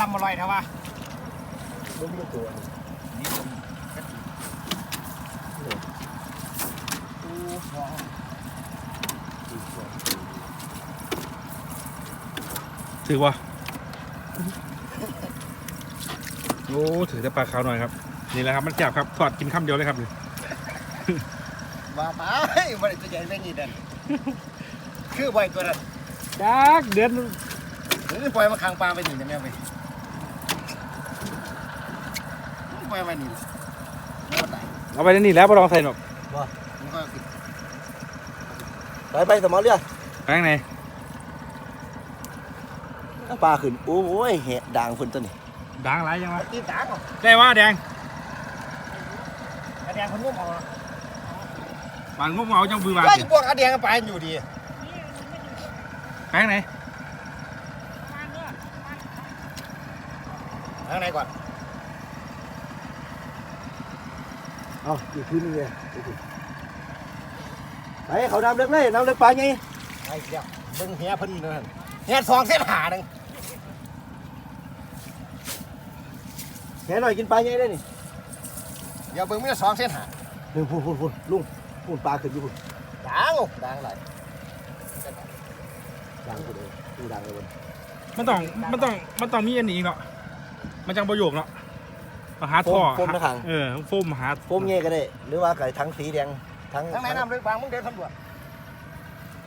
ลำอร่อยเท่าวะบ่มีตัวนี่นี่ผมอู้ฟองอีกตัวถือวะโอ้ถือแต่ปลาขาวหน่อยครับ นี่แหละครับมันแจ่บครับทอดกินคำเดียวเลยครับนี่ว่าไปบ่ได้ตัวใหญ่ไม่งี้เด่นคือบ่อยตัวนั้นจักเดือนนี่ปล่อยมาค้างปลาไปนี่นะแม่ไป ปล่อยมานี่แล้วไหนเอาไปในนี่แล้วบ่ลองใส่หนอกมันก็คือไปไปสมอเรือไปข้างในปลาขึ้นโอ้ยแหะด่างฝนตัวนี้ดังไรยังวะตีนตากเหรอได้ว่าแดงกระแดงคนงุ่มเอาบางงุ้มเอาจังบือบาดไอ้สิพวกกระแดงไปอยู่ดีไปข้างในข้างในก่อน เอาอีกคืนนึงเลยไปเขาน้ำเล็กเลยน้ำเล็กปลาไงไอ้เดียวเบิ่งเฮียเพิ่นเด้อเฮียสองเส้นหาหนึงแค่หน่อยกินปลาไงได้นี่เดี๋ยวเบิ่งมีแต่สองเส้นหาหนึ่งพูนพูนพูนลุงพูนปลาขึ้นอยู่พูนดังดังหลายด่างพูนเลยดูด่างเลยบนมันต้องมันต้องมันต้องมีอันนี้อีกเนาะมันจังประโยคเนาะ มาหาท่อโฟมนะขังเออโฟมหาโฟมไงก็ได้ หรือว่าไก่ทั้งสีแดงทั้งทางไหนน้ำลึกบางมึงเดินสำรวจ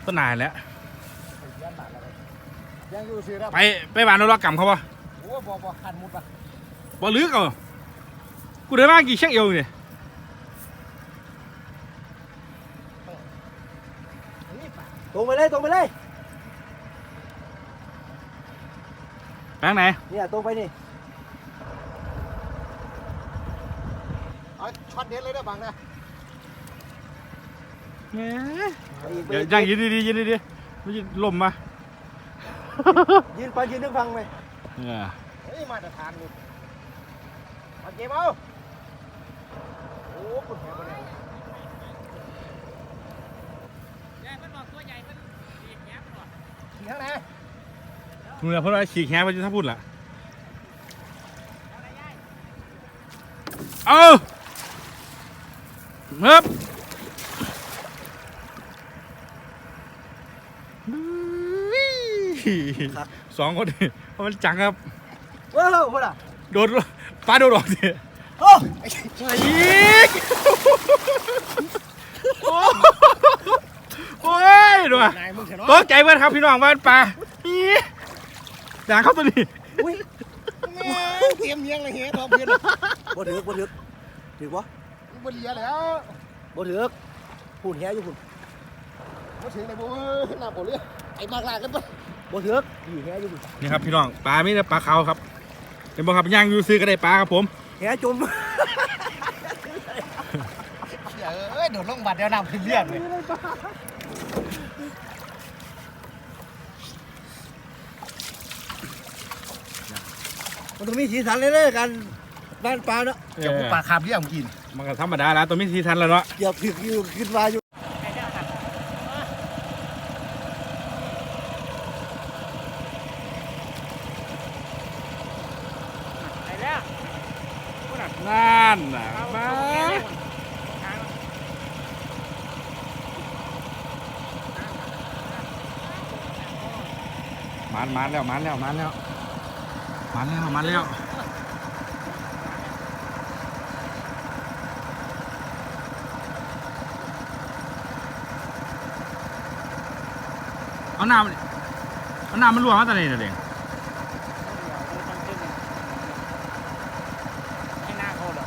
ต้นนายแล้ว ยังบาทอะไรยังอยู่ซื้อแล้วไปไปบ้านเราล็อกกรรมเขาปะโอ้บ่บ่ขันมุดปะบ่ลึกเอากูเดินมากี่เช็คเอวเนี่ยนี่ปะตรงไปเลยตรงไปเลยไปข้างไหนเนี่ยตรงไปนี่ เอาช็อตเด็ดเลยเด้อบางนะแหมไปอีกไปเดี๋ยวอีกย่างยืนดีๆยืนดีๆไม่ยืนลมมายืนปลายืนนึกฟังไหมเออเฮ้ยมาตรฐานนี่มาเก็บเอาโอ้คุณแม่คนไหนขี่ข้างไหนมึงเนี่ยเพราะว่าฉีกแฮะไปจะถ้าพูดล่ะเอา เฮ้บสองคนนี่เพราะมันจังครับ ว้าวพูดอะโดนปลาโดนหลอกสิโอ้อีกโอ้โอ้ยดูอะนายมึงเถอะตเนาะกใจเพื่อนครับพี่น้องบ้านปลาอีด่างเข้าตัวนี้อุ้ยแม่เตรียมเลี้ยงเลยเฮ้ยทองเพื่อนบ่ถือกบ่ถือกถือกบ่ บนเหลียแล้วบ่ถือกพูนแฮอยู่พูนมาถึงในบุ้หน้าโบเรือไอ้มากลากันปะบ่ถือกอยู่แฮอยู่พูนนี่ครับพี่น้องปลาไม่ได้ปลาเขาครับเป็นบ่ครับย่างอยู่ซื้อก็ได้ปลาครับผมแฮจมเอ้ยโดดลงบัดเดี๋ยวน้ำขึ้นเรียบเลยมันต้องมีสีสันเลยเด้อการ บ้านปลาเนาะจะพูดปลาคาบเรียมกินมันก็ธรรมดาแล้วตัวมิทีทันแล้วเนาะอย่าผิดอยู่ขึ้นมาอยู่นั่นน่ะมามันมันแล้วมันแล้วมันแล้วมันแล้วมันแล้ว เอาน้ำเอาน้ำมันรั่วมาตอนไหนเนี่ยเด็กให้หน้าเขาเหรอ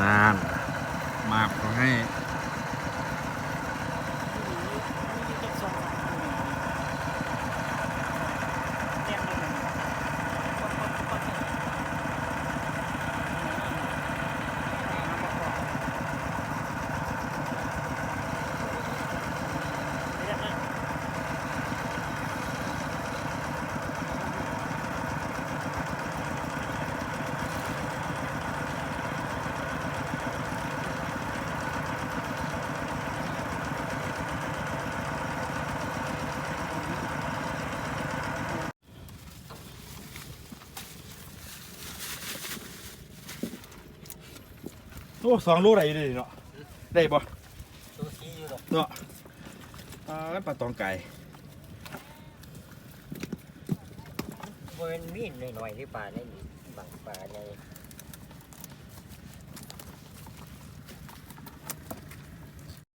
นั่นมาขอให้ โอ้สองโลได้อยู่เลยเนาะได้ปะตัวซีอยู่หรอกเนาะปลาปลาตองไก่เวณมีดหน่อยๆที่ป่าในนี่บางป่าใน